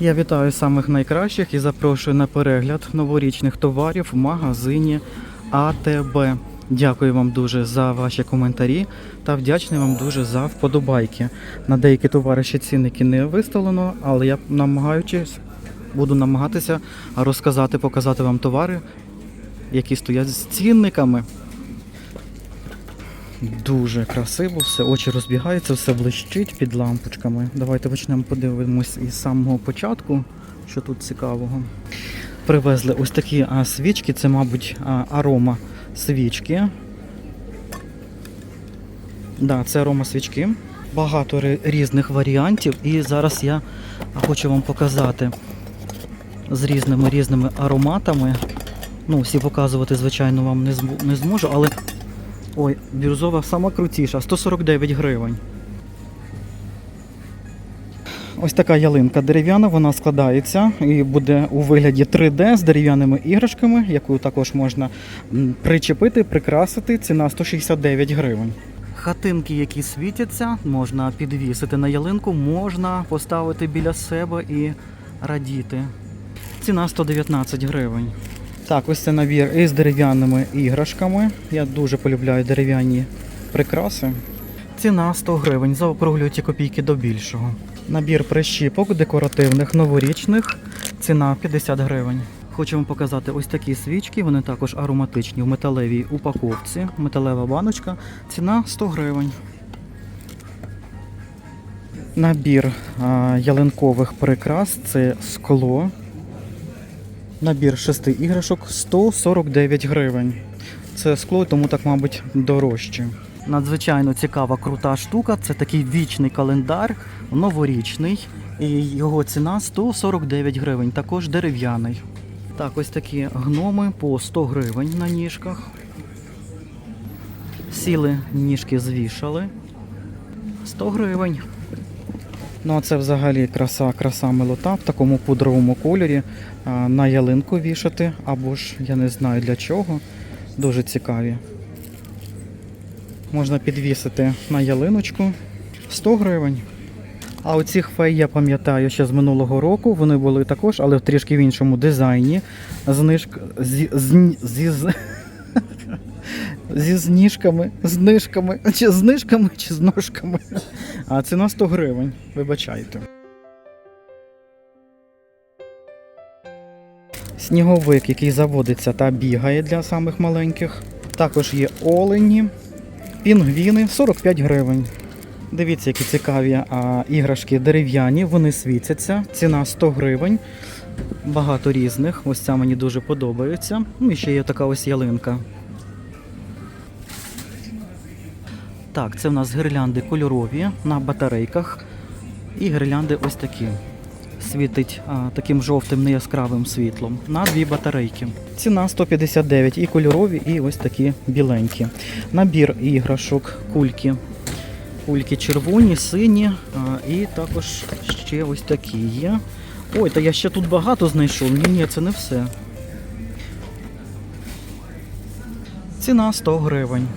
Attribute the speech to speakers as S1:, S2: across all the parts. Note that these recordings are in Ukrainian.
S1: Я вітаю самих найкращих і запрошую на перегляд новорічних товарів в магазині АТБ. Дякую вам дуже за ваші коментарі та вдячний вам дуже за вподобайки. На деякі товари ще цінники не виставлено, але я намагаючись, буду намагатися розказати, показати вам товари, які стоять з цінниками. Дуже красиво, все, очі розбігаються, все блищить під лампочками. Давайте почнемо подивимось із самого початку, що тут цікавого. Привезли ось такі а, свічки, це, мабуть, а, арома свічки. Да, це арома свічки. Багато різних варіантів, і зараз я хочу вам показати з різними різними ароматами. Ну, всі показувати, звичайно, вам не зможу, але Ой, бірюзова сама крутіша, 149 гривень. Ось така ялинка дерев'яна, вона складається і буде у вигляді 3D з дерев'яними іграшками, яку також можна причепити, прикрасити. Ціна 169 гривень. Хатинки, які світяться, можна підвісити на ялинку, можна поставити біля себе і радіти. Ціна 119 гривень. Так, ось це набір із дерев'яними іграшками. Я дуже полюбляю дерев'яні прикраси. Ціна 100 гривень. Заокруглюю ті копійки до більшого. Набір прищіпок декоративних новорічних. Ціна 50 гривень. Вам показати ось такі свічки. Вони також ароматичні в металевій упаковці. Металева баночка. Ціна 100 гривень. Набір ялинкових прикрас це скло. Набір шести іграшок 149 гривень. Це скло, тому так, мабуть, дорожче. Надзвичайно цікава, крута штука. Це такий вічний календар, новорічний. І його ціна 149 гривень, також дерев'яний. Так, ось такі гноми по 100 гривень на ніжках. Сіли, ніжки звішали. 100 гривень. Ну, а це взагалі краса, краса милота в такому пудровому кольорі на ялинку вішати, або ж я не знаю для чого. Дуже цікаві. Можна підвісити на ялиночку 100 гривень. А оцих фей я пам'ятаю ще з минулого року. Вони були також, але в трішки в іншому дизайні. Знижк... Зі... Зі... з- Зі зніжками, знижками, чи знижками, чи з ножками. А ціна 100 гривень, вибачайте. Сніговик, який заводиться та бігає для самих маленьких. Також є олені, пінгвіни 45 гривень. Дивіться, які цікаві а, іграшки дерев'яні, вони світяться. Ціна 100 гривень. Багато різних. Ось ця мені дуже подобається. Ну і ще є така ось ялинка. Так, це в нас гірлянди кольорові на батарейках. І гірлянди ось такі. Світить а, таким жовтим неяскравим світлом на дві батарейки. Ціна 159 і кольорові, і ось такі біленькі. Набір іграшок, кульки. Кульки червоні, сині, а, і також ще ось такі є. Ой, та я ще тут багато знайшов. Ні, ні, це не все. Ціна 100 гривень.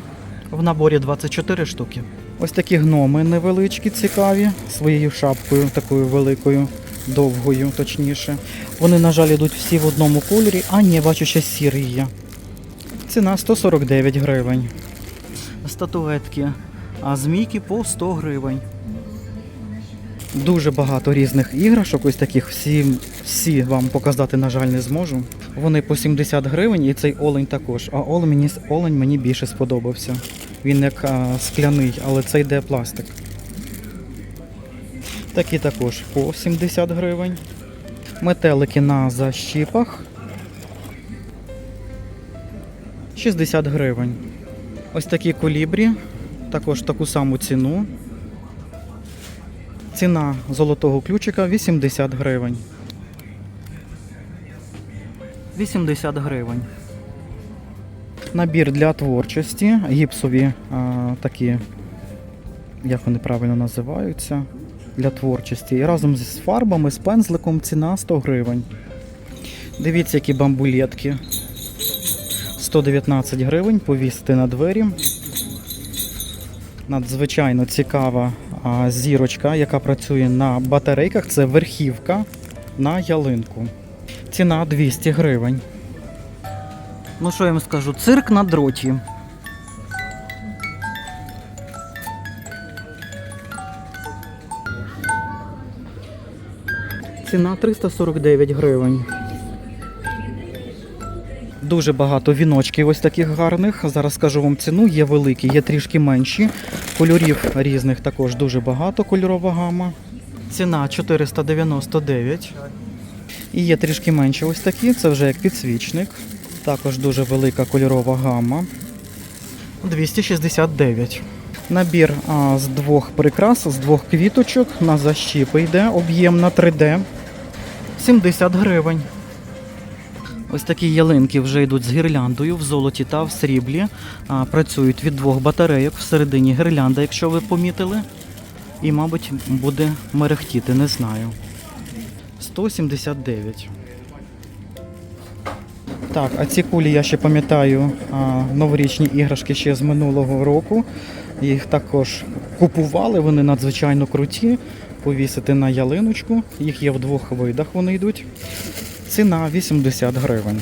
S1: В наборі 24 штуки. Ось такі гноми невеличкі, цікаві, своєю шапкою, такою великою, довгою, точніше. Вони, на жаль, йдуть всі в одному кольорі, а ні, бачу, ще сірий є. Ціна 149 гривень. Статуетки, а змійки по 100 гривень. Дуже багато різних іграшок, ось таких всі, всі вам показати, на жаль, не зможу. Вони по 70 гривень і цей олень також. А олень мені, олень мені більше сподобався. Він як а, скляний, але це йде пластик. Такі також по 70 гривень. Метелики на защіпах. 60 гривень. Ось такі колібрі, також таку саму ціну. Ціна золотого ключика 80 гривень. 80 гривень. Набір для творчості, гіпсові а, такі, як вони правильно називаються, для творчості. І разом з фарбами, з пензликом ціна 100 гривень. Дивіться, які бамбулетки. 119 гривень, повісити на двері. Надзвичайно цікава а, зірочка, яка працює на батарейках. Це верхівка на ялинку. Ціна 200 гривень. Ну що я вам скажу? Цирк на дроті. Ціна 349 гривень. Дуже багато віночків ось таких гарних. Зараз скажу вам ціну. Є великі, є трішки менші. Кольорів різних також дуже багато, кольорова гама. Ціна 499. І є трішки менші ось такі, це вже як підсвічник. Також дуже велика кольорова гама. 269. Набір а, з двох прикрас, з двох квіточок на защіпи йде, об'ємна 3D. 70 гривень. Ось такі ялинки вже йдуть з гірляндою в золоті та в сріблі. А, працюють від двох батарейок всередині гірлянда, якщо ви помітили. І, мабуть, буде мерехтіти, не знаю. 179. Так, а ці кулі я ще пам'ятаю новорічні іграшки ще з минулого року. Їх також купували, вони надзвичайно круті. Повісити на ялиночку. Їх є в двох видах, вони йдуть. Ціна 80 гривень.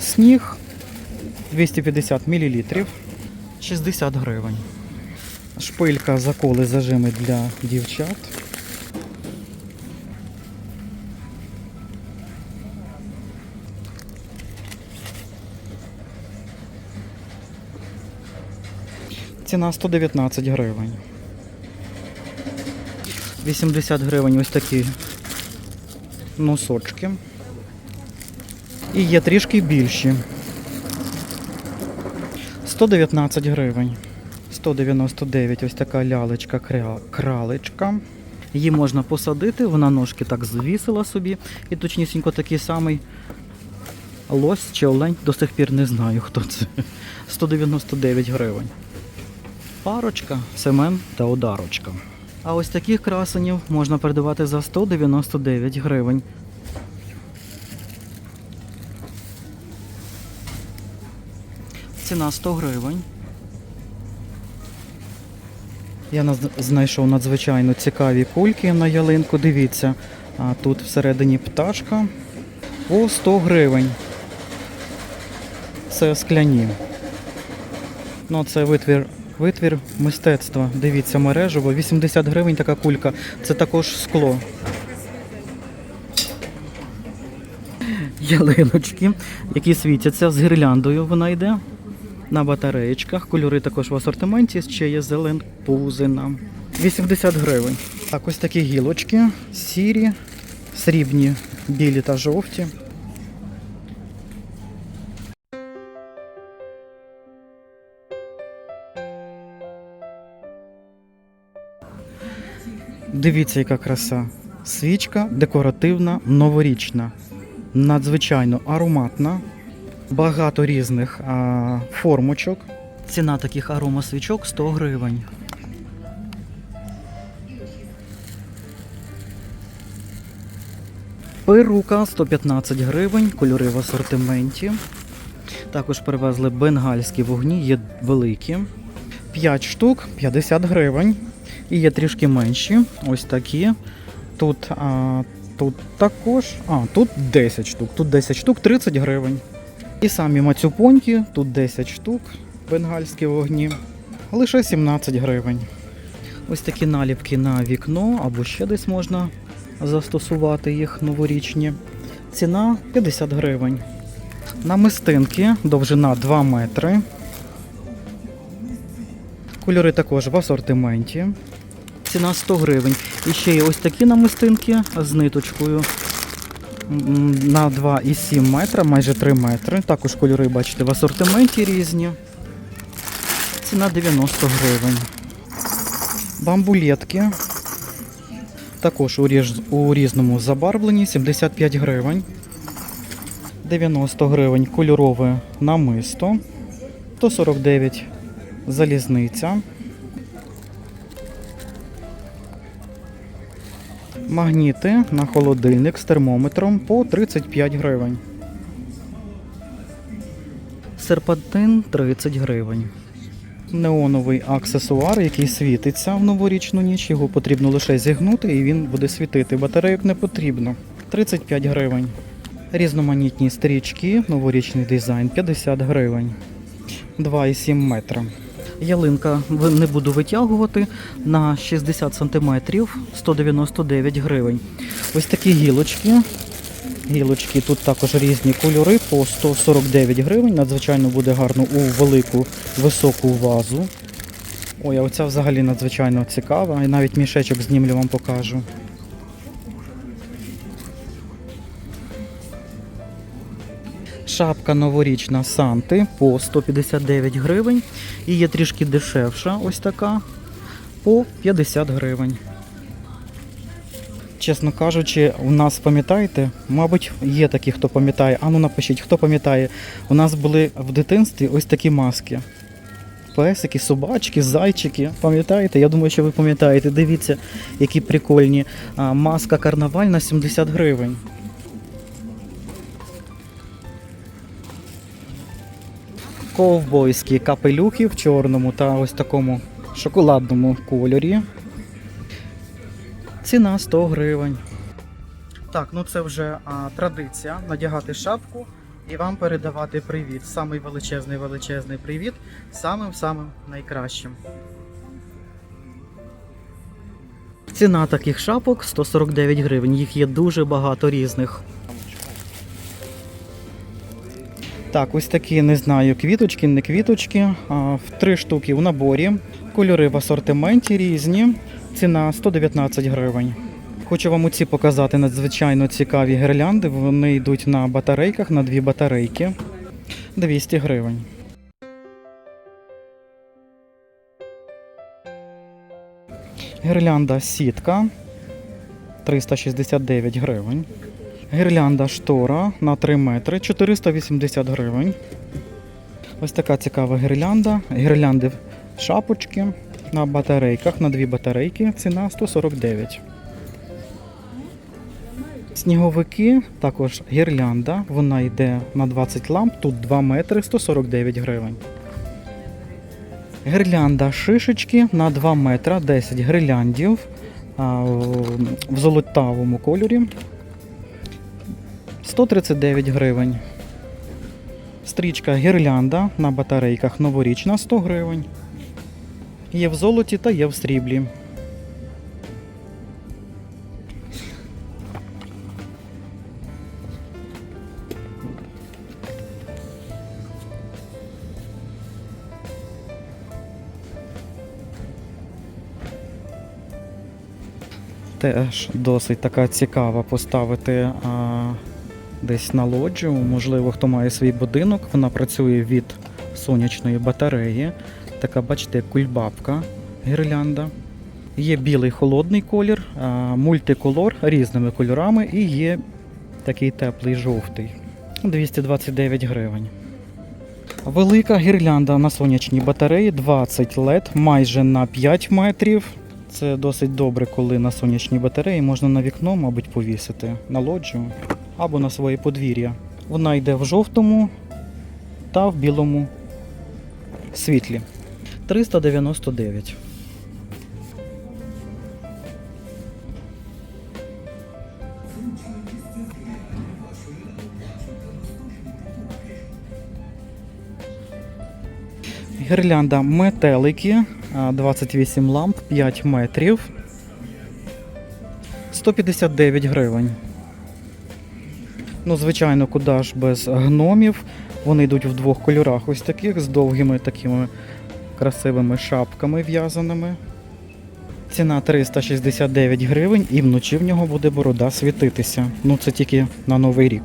S1: Сніг 250 мл 60 гривень. Шпилька заколи зажими для дівчат. Ціна 119 гривень. 80 гривень ось такі носочки. І є трішки більші. 119 гривень. 199 ось така лялечка, кралечка. Її можна посадити, вона ножки так звісила собі. І точнісінько такий самий лось чи олень, до сих пір не знаю, хто це. 199 гривень. Парочка, Семен та Одарочка. А ось таких красенів можна передавати за 199 гривень. Ціна 100 гривень. Я знайшов надзвичайно цікаві кульки на ялинку. Дивіться, а тут всередині пташка по 100 гривень. Це скляні. Ну, це витвір, витвір мистецтва. Дивіться, мережево. 80 гривень така кулька. Це також скло. Ялиночки, які світяться з гірляндою. Вона йде на батареєчках. Кольори також в асортименті. Ще є зелен пузина. 80 гривень. Так, ось такі гілочки. Сірі, срібні, білі та жовті. Дивіться, яка краса. Свічка декоративна, новорічна, надзвичайно ароматна, багато різних а, формочок. Ціна таких аромасвічок 100 гривень. Перука 115 гривень, кольори в асортименті. Також привезли бенгальські вогні, є великі. 5 штук 50 гривень. І є трішки менші. Ось такі. Тут, а, тут також. А, тут 10 штук. Тут 10 штук 30 гривень. І самі мацюпоньки, тут 10 штук, бенгальські вогні. Лише 17 гривень. Ось такі наліпки на вікно або ще десь можна застосувати їх новорічні. Ціна 50 гривень. Намистинки, довжина 2 метри. Кольори також в асортименті. Ціна 100 гривень. І ще є ось такі намистинки з ниточкою на 2,7 метра, майже 3 метри. Також кольори, бачите, в асортименті різні. Ціна 90 гривень. Бамбулетки. Також у, різ- у різному забарвленні 75 гривень. 90 гривень кольорове намисто. 149 залізниця. Магніти на холодильник з термометром по 35 гривень. Серпантин 30 гривень. Неоновий аксесуар, який світиться в новорічну ніч. Його потрібно лише зігнути і він буде світити. Батарейок не потрібно. 35 гривень. Різноманітні стрічки, новорічний дизайн 50 гривень. 2,7 метра. Ялинка не буду витягувати на 60 см 199 гривень. Ось такі гілочки. Гілочки тут також різні кольори по 149 гривень. Надзвичайно буде гарно у велику високу вазу. Ой, а оця взагалі надзвичайно цікава. І навіть мішечок знімлю вам покажу. Шапка новорічна Санти по 159 гривень. І є трішки дешевша, ось така, по 50 гривень. Чесно кажучи, у нас пам'ятаєте, мабуть, є такі, хто пам'ятає. А ну напишіть, хто пам'ятає. У нас були в дитинстві ось такі маски. Песики, собачки, зайчики. Пам'ятаєте? Я думаю, що ви пам'ятаєте. Дивіться, які прикольні. Маска карнавальна 70 гривень. Ковбойські капелюхи в чорному та ось такому шоколадному кольорі. Ціна 100 гривень. Так, ну це вже а, традиція надягати шапку і вам передавати привіт. Самий величезний величезний привіт самим самим найкращим. Ціна таких шапок 149 гривень. Їх є дуже багато різних. Так, ось такі, не знаю, квіточки, не квіточки. В три штуки в наборі. Кольори в асортименті різні. Ціна 119 гривень. Хочу вам оці показати надзвичайно цікаві гірлянди. Вони йдуть на батарейках, на дві батарейки. 200 гривень. Гірлянда сітка 369 гривень. Гірлянда штора на 3 метри 480 гривень. Ось така цікава гірлянда. Гірлянди шапочки на батарейках, на дві батарейки. Ціна 149. Сніговики, також гірлянда. Вона йде на 20 ламп, тут 2 метри 149 гривень. Гірлянда шишечки на 2 метра 10 гірляндів в золотавому кольорі. 139 гривень. Стрічка гірлянда на батарейках новорічна 100 гривень. Є в золоті та є в сріблі. Теж досить така цікава поставити десь на лоджію. Можливо, хто має свій будинок, вона працює від сонячної батареї. Така, бачите, кульбабка гірлянда. Є білий холодний колір, мультиколор різними кольорами і є такий теплий жовтий. 229 гривень. Велика гірлянда на сонячній батареї 20 LED майже на 5 метрів. Це досить добре, коли на сонячній батареї можна на вікно, мабуть, повісити на лоджію або на своє подвір'я. Вона йде в жовтому та в білому світлі. 399. Гірлянда метелики, а, 28 ламп, 5 метрів. 159 гривень. Ну, звичайно, куди ж без гномів. Вони йдуть в двох кольорах, ось таких, з довгими такими красивими шапками в'язаними. Ціна 369 гривень і вночі в нього буде борода світитися. Ну це тільки на Новий рік.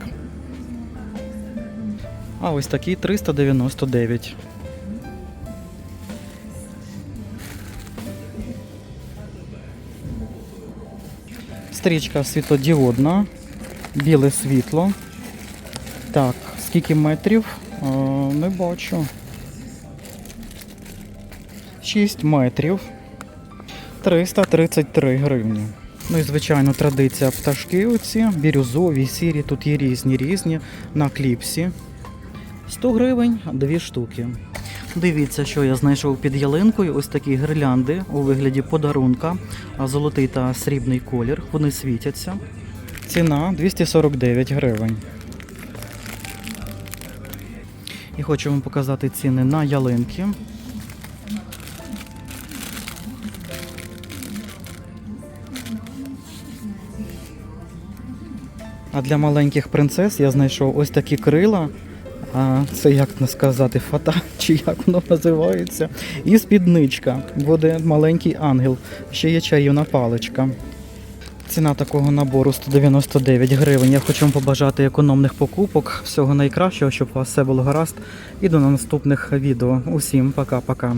S1: А ось такий 399. Стрічка світлодіодна, біле світло. Так, скільки метрів? Е, не бачу. 6 метрів. 333 гривні. Ну і звичайно, традиція пташки оці, бірюзові, сірі, тут є різні різні на кліпсі. 100 гривень, дві штуки. Дивіться, що я знайшов під ялинкою. Ось такі гірлянди у вигляді подарунка, золотий та срібний колір. Вони світяться. Ціна 249 гривень. І хочу вам показати ціни на ялинки. А для маленьких принцес я знайшов ось такі крила. А, це як не сказати, фата, чи як воно називається. І спідничка. Буде маленький ангел. Ще є чарівна паличка. Ціна такого набору 199 гривень. Я хочу вам побажати економних покупок, всього найкращого, щоб у вас все було гаразд. І до наступних відео. Усім пока-пока.